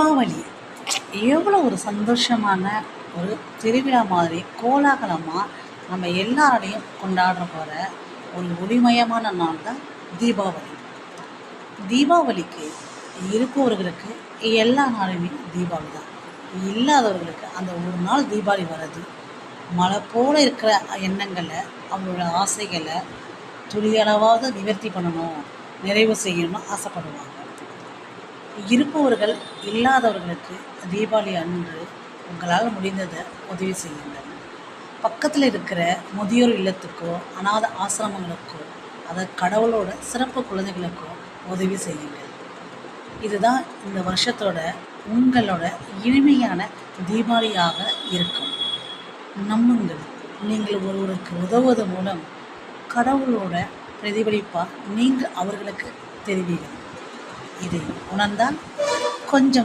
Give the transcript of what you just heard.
தீபாவளி. எவ்வளோ ஒரு சந்தோஷமான ஒரு திருவிழா மாதிரி கோலாகலமாக நம்ம எல்லாராலையும் கொண்டாடுற போகிற ஒரு ஒளிமயமான நாள் தான் தீபாவளி. தீபாவளிக்கு இருப்பவர்களுக்கு எல்லா நாளுமே தீபாவளி தான் இல்லாதவர்களுக்கு அந்த ஒரு நாள் தீபாவளி வர்றது மழை போல இருக்கிற எண்ணங்களை அவங்களோட ஆசைகளை துளியளவாவது நிவர்த்தி பண்ணணும் நிறைவு செய்யணும்னு ஆசைப்படுவாங்க. இருப்பவர்கள் இல்லாதவர்களுக்கு தீபாவளி அன்று உங்களால் முடிந்ததை உதவி செய்யுங்கள். பக்கத்தில் இருக்கிற முதியோர் இல்லத்துக்கோ அநாத ஆசிரமங்களுக்கோ அதை கடவுளோட சிறப்பு குழந்தைகளுக்கோ உதவி செய்யுங்கள். இதுதான் இந்த வருஷத்தோட உங்களோட இனிமையான தீபாவளியாக இருக்கும். நம்புங்கள் நீங்கள் ஒருவருக்கு உதவுவது மூலம் கடவுளோட பிரதிபலிப்பாக நீங்கள் அவர்களுக்கு தெரிவிங்கள் இதை உணர்ந்தால் கொஞ்சம்